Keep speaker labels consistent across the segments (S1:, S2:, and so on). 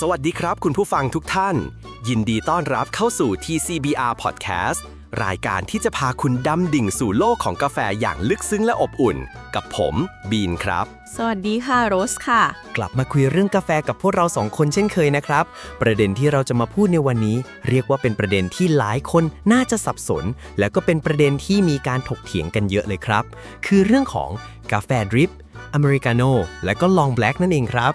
S1: สวัสดีครับคุณผู้ฟังทุกท่าน ยินดีต้อนรับเข้าสู่ TCBR Podcast รายการที่จะพาคุณดำดิ่งสู่โลกของกาแฟอย่างลึกซึ้งและอบอุ่น กับผมบีนครับ
S2: สวัสดีค่ะโรสค่ะ
S3: กลับมาคุยเรื่องกาแฟกับพวกเราสองคนเช่นเคยนะครับ ประเด็นที่เราจะมาพูดในวันนี้ เรียกว่าเป็นประเด็นที่หลายคนน่าจะสับสน แล้วก็เป็นประเด็นที่มีการถกเถียงกันเยอะเลยครับ คือเรื่องของกาแฟดริปอเมริกาโน่และก็ลองแบล็กนั่นเองครับ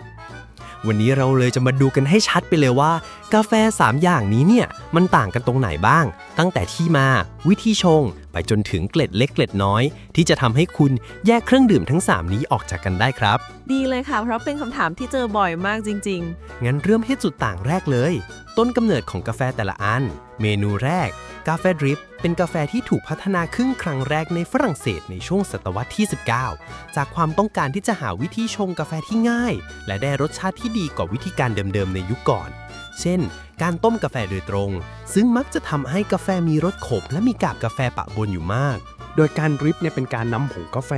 S3: วันนี้เราเลยจะมาดูกันให้ชัดไปเลยว่า กาแฟ 3 อย่างนี้เนี่ย มันต่างกันตรงไหนบ้าง ตั้งแต่ที่มา วิธีชง ไปจนถึงเกล็ดเล็กเกล็ดน้อย ที่จะทำให้คุณแยกเครื่องดื่มทั้ง 3 นี้ออกจากกันได้ครับ
S2: ดีเลยค่ะ เพราะเป็นคำถามที่เจอบ่อยมากจริง
S3: งั้นเริ่มที่จุดต่างแรกเลย ต้นกำเนิดของกาแฟแต่ละอัน เมนูแรก กาแฟดริปเป็นกาแฟที่ถูกพัฒนาขึ้นครั้งแรกในฝรั่งเศสในช่วงศตวรรษที่ 19 จากความต้องการที่จะหาวิธีชงกาแฟที่ง่าย และได้รสชาติที่ดีกว่าวิธีการเดิมๆในยุคก่อน เช่น การต้มกาแฟโดยตรง ซึ่งมักจะทำให้กาแฟมีรสขมและมีกาบกาแฟปะบนอยู่มาก
S4: โดยการดริปเนี่ยเป็นการนำผงกาแฟ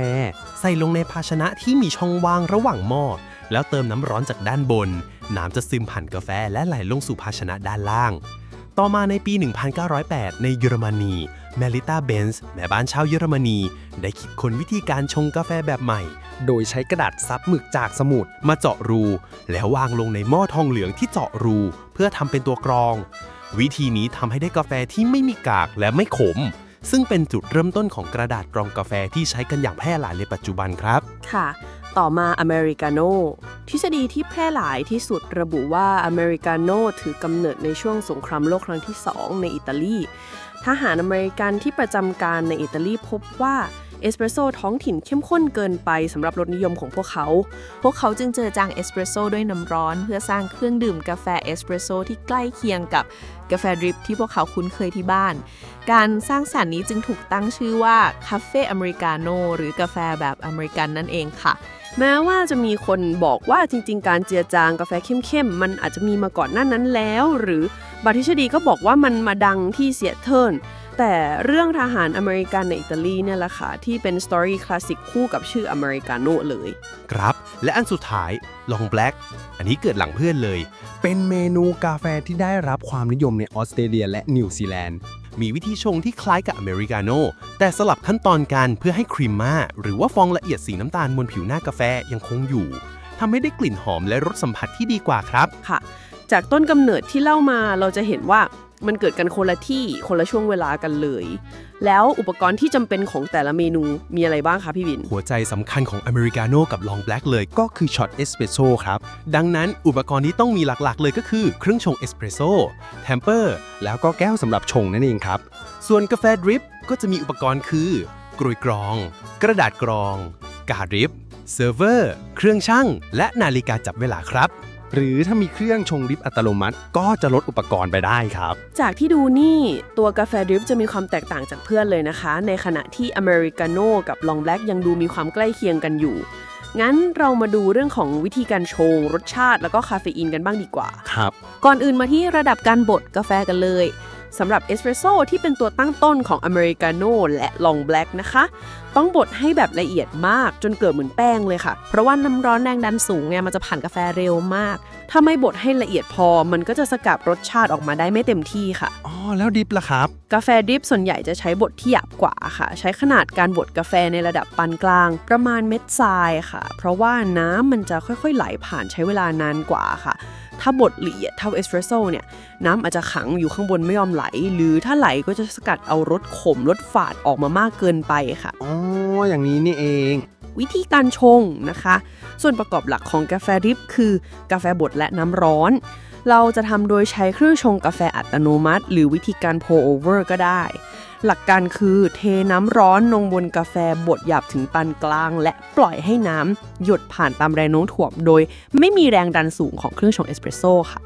S3: ใส่ลงในภาชนะที่มีช่องว่างระหว่างหม้อแล้วเติมน้ำร้อนจากด้านบน น้ำจะซึมผ่านกาแฟและไหลลงสู่ภาชนะด้านล่าง ต่อมาในปี 1908 ในเยอรมนีเมลิตาเบนส์แม่บ้านชาวเยอรมนี ได้คิดค้นวิธีการชงกาแฟแบบใหม่
S4: โดยใช้กระดาษซับหมึกจากสมุด
S3: มาเจาะรู แล้ววางลงในหม้อทองเหลืองที่เจาะรู เพื่อทำเป็นตัวกรอง วิธีนี้ทำให้ได้กาแฟที่ไม่มีกากและไม่ขม ซึ่งเป็นจุดเริ่มต้นของกระดาษกรองกาแฟที่ใช้กันอย่างแพร่หลายในปัจจุบันครับ
S2: ค่ะ ต่อมาอเมริกาโน่ทฤษฎีที่แพร่หลายที่สุดระบุว่าอเมริกาโน่ถือกำเนิดในช่วงสงครามโลกครั้งที่ 2 ในอิตาลี ทหารอเมริกันที่ประจำการในอิตาลีพบว่า เอสเปรสโซ่ท้องถิ่นเข้มข้นเกินไปสำหรับรสนิยมของพวกเขา พวกเขาจึงเจอจางเอสเปรสโซ่ด้วยน้ำร้อน เพื่อสร้างเครื่องดื่มกาแฟเอสเปรสโซ่ที่ใกล้เคียงกับกาแฟดริปที่พวกเขาคุ้นเคยที่บ้าน การสร้างสรรค์นี้จึงถูกตั้งชื่อว่าคาเฟ่อเมริกาโน่หรือกาแฟแบบอเมริกันนั่นเองค่ะ
S5: แม้ว่าจะมีคนบอกว่าจริง ๆ การเจือจางกาแฟเข้มๆ มันอาจจะมีมาก่อนหน้านั้นแล้ว หรือบาทฤษฎีก็บอกว่ามันมาดังที่เซียเทิล แต่เรื่องทหารอเมริกันในอิตาลีเนี่ยแหละค่ะ ที่เป็นสตอรี่คลาสสิกคู่กับชื่ออเมริกาโน่เลย
S3: ครับ และอันสุดท้ายลองแบล็กอันนี้เกิดหลังเพื่อนเลย
S4: เป็นเมนูกาแฟที่ได้รับความนิยมในออสเตรเลียและนิวซีแลนด์
S3: มีวิธีชงที่คล้ายกับอเมริกาโน่แต่สลับขั้นตอนกันเพื่อให้ครีมมาหรือว่าฟองละเอียดสีน้ำตาลบนผิวหน้ากาแฟยังคงอยู่ทำให้ได้กลิ่นหอมและรสสัมผัสที่ดีกว่าครับ
S5: ค่ะ จากต้นกำเนิดที่เล่ามาเราจะเห็นว่า มันเกิดกันคนละที่คนละช่วงเวลากันเลย แล้วอุปกรณ์ที่จำเป็นของแต่ละเมนูมีอะไรบ้างคะพี่วิน
S3: หัวใจสำคัญของอเมริกาโน่กับลองแบล็กเลย
S4: ก็คือช็อตเอสเปรสโซ่ครับ
S3: ดังนั้นอุปกรณ์ที่ต้องมีหลักๆ เลยก็คือเครื่องชงเอสเปรสโซ่แทมเปอร์
S4: แล้วก็แก้วสำหรับชงนั่นเองครับ
S3: ส่วนกาแฟดริปก็จะมีอุปกรณ์คือกรวยกรอง กระดาษกรอง กาดริปเซิร์ฟเวอร์ เครื่องชั่ง และนาฬิกาจับเวลาครับ
S4: หรือถ้ามีเครื่องชงดริปอัตโนมัติ ก็จะลดอุปกรณ์ไปได้ครับ
S5: จากที่ดูนี่ตัวกาแฟดริปจะมีความแตกต่างจากเพื่อนเลยนะคะ ในขณะที่อเมริกาโน่กับลองแบล็กยังดูมีความใกล้เคียงกันอยู่ งั้นเรามาดูเรื่องของวิธีการชง รสชาติแล้วก็คาเฟอีนกันบ้างดีกว่า
S4: ครับ
S5: ก่อนอื่นมาที่ระดับการบดกาแฟกันเลย สำหรับเอสเปรสโซ่ที่เป็นตัวตั้งต้นของอเมริกาโน่และลองแบล็กนะคะ ต้องบดให้แบบละเอียดมากจนเกิดเหมือนแป้งเลยค่ะ เพราะว่าน้ำร้อนแรงดันสูงเนี่ยมันจะผ่านกาแฟเร็วมาก ถ้าไม่บดให้ละเอียดพอ มันก็จะสกัดรสชาติออกมาได้ไม่เต็มที่ค่ะ
S4: อ๋อ แล้วดริปล่ะครับ
S5: กาแฟดริปส่วนใหญ่จะใช้บดที่หยาบกว่าค่ะ ใช้ขนาดการบดกาแฟในระดับปานกลาง ประมาณเม็ดทรายค่ะ เพราะว่าน้ำมันจะค่อยๆไหลผ่านใช้เวลานานกว่าค่ะถ้าบดละเอียดเท่าเอสเปรสโซ่เนี่ยน้ำอาจจะขังอยู่ข้างบนไม่ยอมไหล หรือถ้าไหลก็จะสกัดเอารสขมรสฝาดออกมามากเกินไปค่ะ
S4: อ๋อ อย่างนี้นี่เอง
S5: วิธีการชงนะคะ ส่วนประกอบหลักของกาแฟดริปคือกาแฟบดและน้ำร้อน เราจะทำโดยใช้เครื่องชงกาแฟอัตโนมัติ หรือวิธีการ pour over ก็ได้ หลักการคือเทน้ำร้อนลงบนกาแฟบดหยาบถึงปานกลาง และปล่อยให้น้ำหยดผ่านตามแรงโน้มถ่วงโดย ไม่มีแรงดันสูงของเครื่องชงเอสเปรสโซ่ค่ะ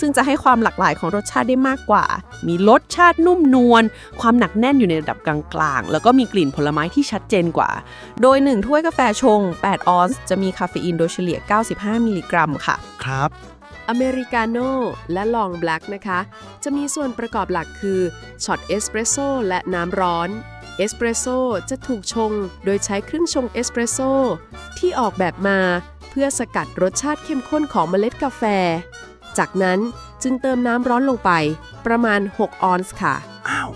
S5: ซึ่งจะให้ความหลากหลายของรสชาติได้มากกว่า มีรสชาตินุ่มนวล ความหนักแน่นอยู่ในระดับกลางๆ แล้วก็มีกลิ่นผลไม้ที่ชัดเจนกว่า โดย 1 ถ้วยกาแฟชง 8 ออนซ์จะมีคาเฟอีนโดยเฉลี่ย 95 มิลลิกรัมค่ะ
S4: ครับ
S6: อเมริกาโน่และลองแบล็กนะคะ จะมีส่วนประกอบหลักคือช็อตเอสเปรสโซ่และน้ำร้อนเอสเปรสโซ่จะถูกชงโดยใช้เครื่องชงเอสเปรสโซ่ที่ออกแบบมาเพื่อสกัดรสชาติเข้มข้นของเมล็ดกาแฟ จากนั้นจึงเติมน้ำร้อนลงไป ประมาณ 6 ออนซ์ค่ะ
S4: อ้าว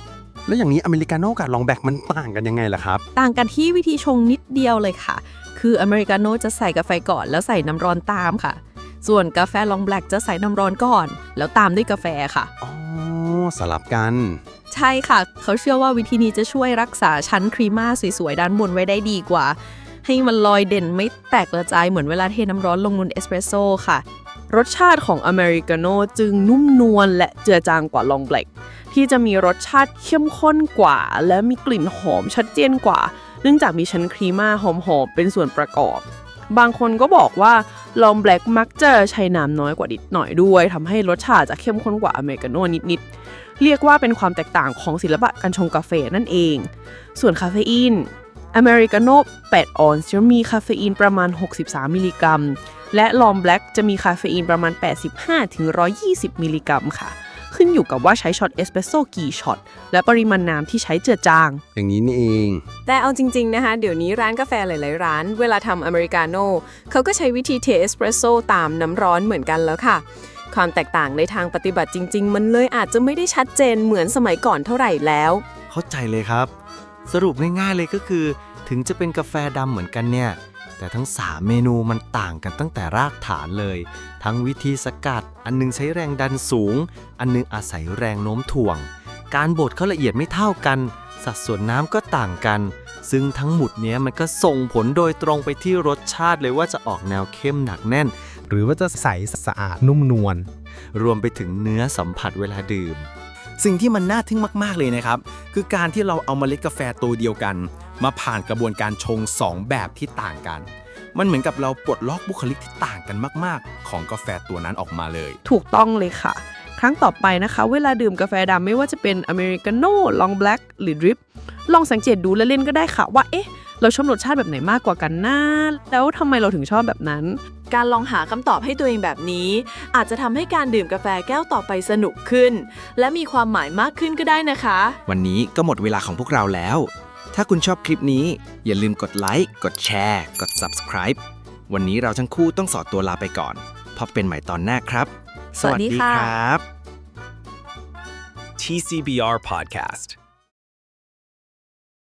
S4: แล้วอย่างนี้อเมริกาโน่กับลองแบล็กมันต่างกันยังไงล่ะครับ
S2: ต่างกันที่วิธีชงนิดเดียวเลยค่ะ คืออเมริกาโน่จะใส่กาแฟก่อนแล้วใส่น้ำร้อนตามค่ะ ส่วนกาแฟลองแบล็กจะใส่น้ำร้อนก่อน แล้วตามด้วยกาแฟค่ะ
S4: อ๋อ สลับกัน
S2: ใช่ค่ะ เขาเชื่อว่าวิธีนี้จะช่วยรักษาชั้นครีม่าสวยๆ ด้านบนไว้ได้ดีกว่า ให้มันลอยเด่นไม่แตกกระจายเหมือนเวลาเทน้ำร้อนลงบนเอสเปรสโซ่ค่ะ
S5: รสชาติของอเมริกาโน่จึงนุ่มนวลและเจือจางกว่าลองแบล็กที่จะมีรสชาติเข้มข้นกว่า และมีกลิ่นหอมชัดเจนกว่า เนื่องจากมีชั้นครีม่าหอมๆเป็นส่วนประกอบ บางคนก็บอกว่าลองแบล็กมักจะใช้น้ำน้อยกว่านิดหน่อยด้วยทำให้รสชาติจะเข้มข้นกว่าอเมริกาโน่นิดๆ เรียกว่าเป็นความแตกต่างของศิลปะการชงกาแฟนั่นเอง ส่วนคาเฟอีนอเมริกาโน่8ออนซ์จะมีคาเฟอีนประมาณ 63 มิลลิกรัม และลอมแบล็กจะมีคาเฟอีนประมาณ 85-120 มิลลิกรัมค่ะ ขึ้นอยู่กับว่าใช้ช็อตเอสเปรสโซ่กี่ช็อต และปริมาณน้ำที่ใช้เจือจาง
S4: อย่างนี้นี่เอง
S6: แต่เอาจริง ๆ นะคะ เดี๋ยวนี้ร้านกาแฟหลาย ๆ ร้าน เวลาทำอเมริกาโน่เขาก็ใช้วิธีเทเอสเปรสโซ่ตามน้ำร้อนเหมือนกันแล้วค่ะ ความแตกต่างในทางปฏิบัติจริง ๆ มันเลยอาจจะไม่ได้ชัดเจนเหมือนสมัยก่อนเท่าไหร่แล้ว
S7: เข้าใจเลยครับ สรุปง่ายๆเลยก็คือ ถึงจะเป็นกาแฟดำเหมือนกันเนี่ย แต่ทั้ง 3 เมนูมันต่างกันตั้งแต่รากฐานเลย ทั้งวิธีสกัด อันหนึงใช้แรงดันสูง อันหนึงอาศัยแรงโน้มถ่วง การบดเขาละเอียดไม่เท่ากัน สัดส่วนน้ำก็ต่างกัน ซึ่งทั้งหมดเนี้ยมันก็ส่งผลโดยตรงไปที่รสชาติเลยว่าจะออกแนวเข้มหนักแน่น
S4: หรือว่าจะใสสะอาดนุ่มนวล
S7: รวมไปถึงเนื้อสัมผัสเวลาดื่ม
S1: สิ่งที่มันน่าทึ่งมาก ๆ เลยนะครับ คือการที่เราเอาเมล็ดกาแฟตัวเดียวกัน มาผ่านกระบวนการชง 2 แบบที่ต่างกัน มันเหมือนกับเราปลดล็อกบุคลิกที่ต่างกันมาก ๆ ของกาแฟตัวนั้นออกมาเลย
S5: ถูกต้องเลยค่ะ ครั้งต่อไปนะคะ เวลาดื่มกาแฟดำไม่ว่าจะเป็นอเมริกาโน่ลองแบล็กหรือดริปลองสังเกตดูและเล่นก็ได้ค่ะว่าเอ๊ะเราชอบรสชาติแบบไหนมากกว่ากันนะแล้วทำไมเราถึงชอบแบบนั้น
S8: การลองหาคำตอบให้ตัวเองแบบนี้ อาจจะทำให้การดื่มกาแฟแก้วต่อไปสนุกขึ้น และมีความหมายมากขึ้นก็ได้นะคะ
S1: วันนี้ก็หมดเวลาของพวกเราแล้ว ถ้าคุณชอบคลิปนี้อย่าลืมกดไลค์กดแชร์กด subscribe วันนี้เราทั้งคู่ต้องสอตัวลาไปก่อน พบเป็นใหม่ตอนหน้าครับ
S8: สวัสดีค่ะ
S1: ครับ TCBR Podcast